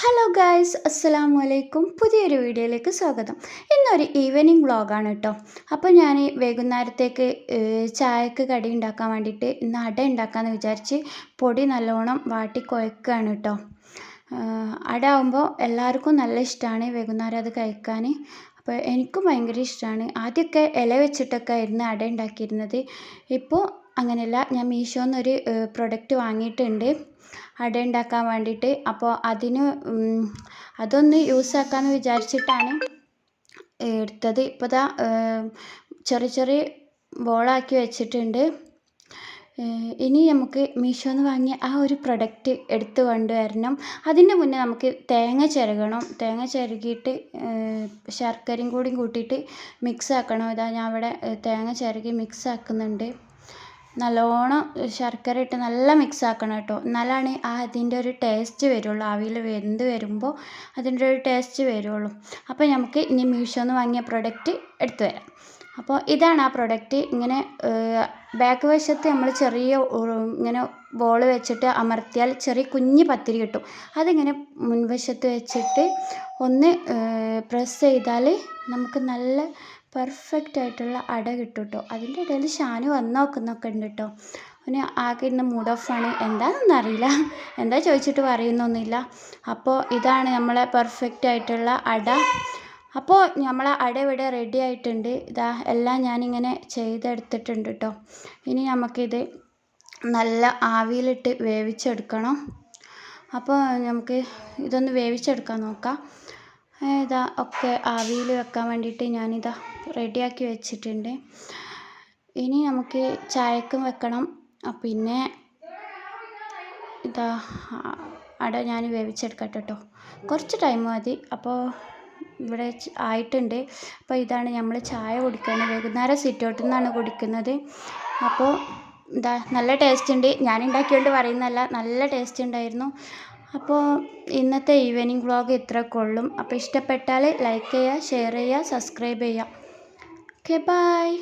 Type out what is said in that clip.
Hello guys അസ്സലാമു അലൈക്കും പുതിയൊരു വീഡിയോയിലേക്ക് സ്വാഗതം. ഇന്നൊരു ഈവനിങ് വ്ളോഗാണ് കേട്ടോ അപ്പോൾ ഞാൻ വൈകുന്നേരത്തേക്ക് ചായക്ക് കടി ഉണ്ടാക്കാൻ വേണ്ടിയിട്ട് ഇന്ന് അട ഉണ്ടാക്കാമെന്ന് വിചാരിച്ച് പൊടി നല്ലോണം വാട്ടി കുഴക്കുകയാണ് കേട്ടോ അട ആകുമ്പോൾ എല്ലാവർക്കും നല്ല ഇഷ്ടമാണ് വൈകുന്നേരം അത് കഴിക്കാൻ അപ്പോൾ എനിക്കും ഭയങ്കര ഇഷ്ടമാണ് ആദ്യമൊക്കെ ഇല വെച്ചിട്ടൊക്കെ ആയിരുന്നു അട ഉണ്ടാക്കിയിരുന്നത്. ഇപ്പോൾ അങ്ങനെയല്ല ഞാൻ മീഷോന്നൊരു പ്രൊഡക്റ്റ് വാങ്ങിയിട്ടുണ്ട്. അട ഉണ്ടാക്കാൻ വേണ്ടിയിട്ട്. അപ്പോൾ അതിന് അതൊന്ന് യൂസ് ആക്കാമെന്ന് വിചാരിച്ചിട്ടാണ് എടുത്തത്. ഇപ്പോൾ ദാ ചെറിയ ചെറിയ ബോളാക്കി വെച്ചിട്ടുണ്ട്. ഇനി നമുക്ക് മീഷോന്ന് വാങ്ങിയ ആ ഒരു പ്രൊഡക്റ്റ് എടുത്തു കൊണ്ടുവരണം അതിന്റെ മുന്നേ നമുക്ക് തേങ്ങ ചിരകണം. തേങ്ങ ചിരകിയിട്ട് ശർക്കരയും കൂടി കൂട്ടിയിട്ട് മിക്സ് ആക്കണം. ഇതാ ഞാൻ ഇവിടെ തേങ്ങ ചിരകി മിക്സ് ആക്കുന്നുണ്ട്. നല്ലോണം ശർക്കര ഇട്ട് നല്ല മിക്സ് ആക്കണം കേട്ടോ. എന്നാലാണ് ആ അതിന്റെ ഒരു ടേസ്റ്റ് വരുള്ളൂ. ആവിയിൽ വെന്ത് വരുമ്പോൾ അതിന്റെ ഒരു ടേസ്റ്റ് വരുള്ളൂ. അപ്പോൾ നമുക്ക് ഇനി മീഷോന്ന് വാങ്ങിയ പ്രൊഡക്റ്റ് എടുത്തു വരാം. അപ്പോൾ ഇതാണ് ആ പ്രൊഡക്റ്റ് ഇങ്ങനെ ബാക്ക് വശത്ത് നമ്മൾ ചെറിയ ഇങ്ങനെ ബോൾ വെച്ചിട്ട് അമർത്തിയാൽ ചെറിയ കുഞ്ഞ് പത്തിരി കിട്ടും. അതിങ്ങനെ മുൻവശത്ത് വെച്ചിട്ട് ഒന്ന് പ്രസ് ചെയ്താൽ നമുക്ക് നല്ല പെർഫെക്റ്റ് ആയിട്ടുള്ള അട കിട്ടും കേട്ടോ അതിന്റെ ഇടയിൽ ഷാന് വന്ന് നോക്കുന്നൊക്കെ ഉണ്ട് കേട്ടോ അവന് ആകെ ഇന്ന് മൂഡ് ഓഫാണ് എന്താണെന്നൊന്നും അറിയില്ല. എന്താ ചോദിച്ചിട്ട് പറയുന്നൊന്നുമില്ല. അപ്പോൾ ഇതാണ് നമ്മളെ പെർഫെക്റ്റ് ആയിട്ടുള്ള അട. അപ്പോൾ നമ്മളെ അട ഇവിടെ റെഡി ആയിട്ടുണ്ട്. ഇതാ എല്ലാം ഞാനിങ്ങനെ ചെയ്തെടുത്തിട്ടുണ്ട് കേട്ടോ ഇനി നമുക്കിത് നല്ല ആവിയിലിട്ട് വേവിച്ചെടുക്കണം. അപ്പോൾ നമുക്ക് ഇതൊന്ന് വേവിച്ചെടുക്കാൻ നോക്കാം. ഇതാ ഒക്കെ ആവിയിൽ വെക്കാൻ വേണ്ടിയിട്ട് ഞാനിതാ റെഡിയാക്കി വെച്ചിട്ടുണ്ട്. ഇനി നമുക്ക് ചായക്കും വെക്കണം. പിന്നെ ഇതാ അട ഞാൻ വേവിച്ചെടുക്കട്ടെ കേട്ടോ. കുറച്ച് ടൈം മതി. അപ്പോൾ ഇവിടെ ആയിട്ടുണ്ട്. അപ്പോൾ ഇതാണ് നമ്മൾ ചായ കുടിക്കുന്നത് വൈകുന്നേരം സിറ്റൗട്ടിൽ നിന്നാണ് കുടിക്കുന്നത്. അപ്പോൾ എന്താ നല്ല ടേസ്റ്റ് ഉണ്ട്. ഞാൻ ഉണ്ടാക്കിയോണ്ട് പറയുന്നതല്ല നല്ല ടേസ്റ്റ് ഉണ്ടായിരുന്നു. അപ്പോൾ ഇന്നത്തെ ഈവനിങ് വ്ളോഗ് ഇത്ര ഉള്ളൂ. അപ്പോൾ ഇഷ്ടപ്പെട്ടാൽ ലൈക്ക് ചെയ്യുക ഷെയർ ചെയ്യുക സബ്സ്ക്രൈബ് ചെയ്യുക. Okay bye